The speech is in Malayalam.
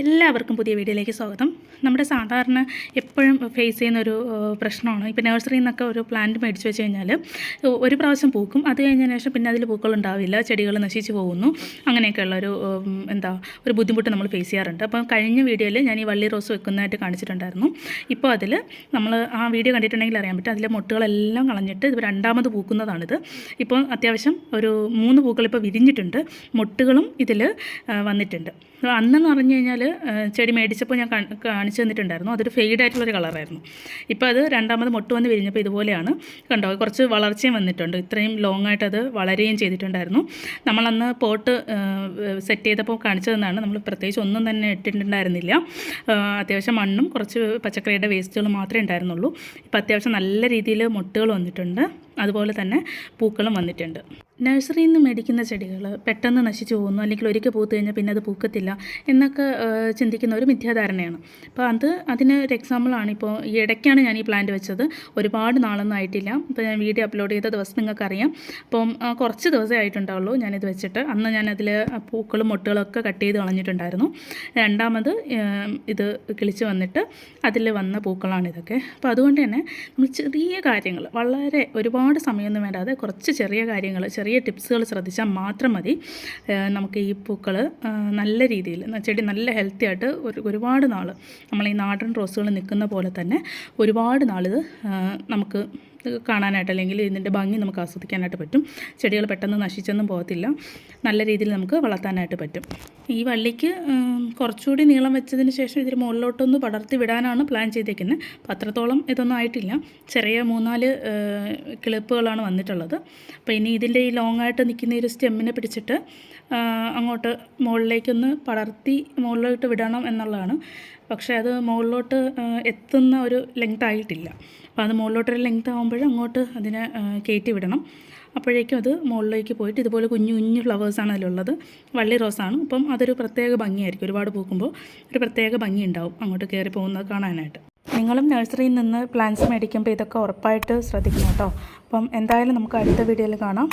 എല്ലാവർക്കും പുതിയ വീഡിയോയിലേക്ക് സ്വാഗതം. നമ്മുടെ സാധാരണ എപ്പോഴും ഫേസ് ചെയ്യുന്ന ഒരു പ്രശ്നമാണ്. ഇപ്പോൾ നഴ്സറിയിൽ നിന്നൊക്കെ ഒരു പ്ലാന്റ് മേടിച്ച് വെച്ച് കഴിഞ്ഞാൽ ഒരു പ്രാവശ്യം പൂക്കും. അത് കഴിഞ്ഞതിന് ശേഷം പിന്നെ അതിൽ പൂക്കൾ ഉണ്ടാവില്ല. ചെടികൾ നശിച്ചു പോകുന്നു. അങ്ങനെയൊക്കെയുള്ള ഒരു എന്താ ഒരു ബുദ്ധിമുട്ട് നമ്മൾ ഫേസ് ചെയ്യാറുണ്ട്. അപ്പോൾ കഴിഞ്ഞ വീഡിയോയിൽ ഞാൻ ഈ വള്ളി റോസ് വെക്കുന്നതായിട്ട് കാണിച്ചിട്ടുണ്ടായിരുന്നു. ഇപ്പോൾ അതിൽ നമ്മൾ ആ വീഡിയോ കണ്ടിട്ടുണ്ടെങ്കിൽ അറിയാൻ പറ്റും. അതിലെ മുട്ടുകളെല്ലാം കളഞ്ഞിട്ട് ഇത് രണ്ടാമത് പൂക്കുന്നതാണിത്. ഇപ്പോൾ അത്യാവശ്യം ഒരു മൂന്ന് പൂക്കൾ ഇപ്പോൾ വിരിഞ്ഞിട്ടുണ്ട്. മുട്ടുകളും ഇതിൽ വന്നിട്ടുണ്ട്. അന്നെന്ന് പറഞ്ഞു കഴിഞ്ഞാൽ ചെടി മേടിച്ചപ്പോൾ ഞാൻ കാണിച്ചു തന്നിട്ടുണ്ടായിരുന്നു. അതൊരു ഫെയ്ഡ് ആയിട്ടുള്ളൊരു കളറായിരുന്നു. ഇപ്പോൾ അത് രണ്ടാമത് മുട്ട് വന്ന് വിരിഞ്ഞപ്പോൾ ഇതുപോലെയാണ്. കണ്ടോ കുറച്ച് വളർച്ചയും വന്നിട്ടുണ്ട്. ഇത്രയും ലോങ് ആയിട്ട് അത് വളരുകയും ചെയ്തിട്ടുണ്ടായിരുന്നു. നമ്മളന്ന് പോട്ട് സെറ്റ് ചെയ്തപ്പോൾ കാണിച്ചു തന്നാണ് നമ്മൾ പ്രത്യേകിച്ച് ഒന്നും തന്നെ ഇട്ടിട്ടുണ്ടായിരുന്നില്ല. അത്യാവശ്യം മണ്ണും കുറച്ച് പച്ചക്കറിയുടെ വേസ്റ്റുകൾ മാത്രമേ ഉണ്ടായിരുന്നുള്ളൂ. ഇപ്പോൾ അത്യാവശ്യം നല്ല രീതിയിൽ മുട്ടുകൾ വന്നിട്ടുണ്ട്. അതുപോലെ തന്നെ പൂക്കളും വന്നിട്ടുണ്ട്. നഴ്സറിയിൽ നിന്ന് മേടിക്കുന്ന ചെടികൾ പെട്ടെന്ന് നശിച്ചു പോകുന്നു അല്ലെങ്കിൽ ഒരിക്കൽ പൂത്ത് കഴിഞ്ഞാൽ പിന്നെ അത് പൂക്കത്തില്ല എന്നൊക്കെ ചിന്തിക്കുന്ന ഒരു മിഥ്യാധാരണയാണ്. അപ്പോൾ അത് അതിന് ഒരു എക്സാമ്പിളാണ് ഇപ്പോൾ ഈ ഇടയ്ക്കാണ് ഞാൻ ഈ പ്ലാന്റ് വെച്ചത്. ഒരുപാട് നാളൊന്നും ആയിട്ടില്ല. ഇപ്പോൾ ഞാൻ വീഡിയോ അപ്ലോഡ് ചെയ്ത ദിവസം നിങ്ങൾക്കറിയാം. അപ്പം കുറച്ച് ദിവസമേ ആയിട്ടുണ്ടാവുള്ളൂ ഞാനിത് വെച്ചിട്ട്. അന്ന് ഞാനതിൽ പൂക്കളും മുട്ടുകളും ഒക്കെ കട്ട് ചെയ്ത് കളഞ്ഞിട്ടുണ്ടായിരുന്നു. രണ്ടാമത് ഇത് കിളിച്ച് വന്നിട്ട് അതിൽ വന്ന പൂക്കളാണ് ഇതൊക്കെ. അപ്പോൾ അതുകൊണ്ട് തന്നെ നമ്മൾ ചെറിയ കാര്യങ്ങൾ വളരെ ഒരുപാട് സമയമൊന്നും വേണ്ടാതെ കുറച്ച് ചെറിയ കാര്യങ്ങൾ ചെറിയ ടിപ്സുകൾ ശ്രദ്ധിച്ചാൽ മാത്രം മതി. നമുക്ക് ഈ പൂക്കൾ നല്ല രീതിയിൽ ചെടി നല്ല ഹെൽത്തി ആയിട്ട് ഒരു ഒരുപാട് നാൾ നമ്മൾ ഈ നാടൻ റോസുകൾ നിൽക്കുന്ന പോലെ തന്നെ ഒരുപാട് നാളിത് നമുക്ക് കാണാനായിട്ട് അല്ലെങ്കിൽ ഇതിന്റെ ഭംഗി നമുക്ക് ആസ്വദിക്കാനായിട്ട് പറ്റും. ചെടികൾ പെട്ടെന്ന് നശിച്ചൊന്നും പോകത്തില്ല. നല്ല രീതിയിൽ നമുക്ക് വളർത്താനായിട്ട് പറ്റും. ഈ വള്ളിക്ക് കുറച്ചുകൂടി നീളം വെച്ചതിന് ശേഷം ഇതിന് മുകളിലോട്ടൊന്ന് പടർത്തി വിടാനാണ് പ്ലാൻ ചെയ്തേക്കുന്നത്. അപ്പം അത്രത്തോളം ഇതൊന്നും ആയിട്ടില്ല. ചെറിയ മൂന്നാൽ കിളിപ്പുകളാണ് വന്നിട്ടുള്ളത്. അപ്പോൾ ഇനി ഇതിന്റെ ഈ ലോങ് ആയിട്ട് നിൽക്കുന്ന ഒരു സ്റ്റെമ്മിനെ പിടിച്ചിട്ട് അങ്ങോട്ട് മുകളിലേക്കൊന്ന് പടർത്തി മുകളിലോട്ട് വിടണം എന്നുള്ളതാണ്. പക്ഷേ അത് മുകളിലോട്ട് എത്തുന്ന ഒരു ലെങ്ത് ആയിട്ടില്ല. അപ്പോൾ അത് മുകളിലോട്ടൊരു ലെങ്ത് ആകുമ്പോൾ അങ്ങോട്ട് അതിനെ കയറ്റി വിടണം. അപ്പോഴേക്കും അത് മുകളിലേക്ക് പോയിട്ട് ഇതുപോലെ കുഞ്ഞു കുഞ്ഞു ഫ്ലവേഴ്സാണ് അതിലുള്ളത്. വള്ളി റോസാണ് അപ്പം അതൊരു പ്രത്യേക ഭംഗിയായിരിക്കും. ഒരുപാട് പൂക്കുമ്പോൾ ഒരു പ്രത്യേക ഭംഗി ഉണ്ടാവും അങ്ങോട്ട് കയറി പോകുന്നത് കാണാനായിട്ട്. നിങ്ങളും നഴ്സറിയിൽ നിന്ന് പ്ലാന്റ്സ് മേടിക്കുമ്പോൾ ഇതൊക്കെ ഉറപ്പായിട്ട് ശ്രദ്ധിക്കണം കേട്ടോ. അപ്പം എന്തായാലും നമുക്ക് അടുത്ത വീഡിയോയിൽ കാണാം.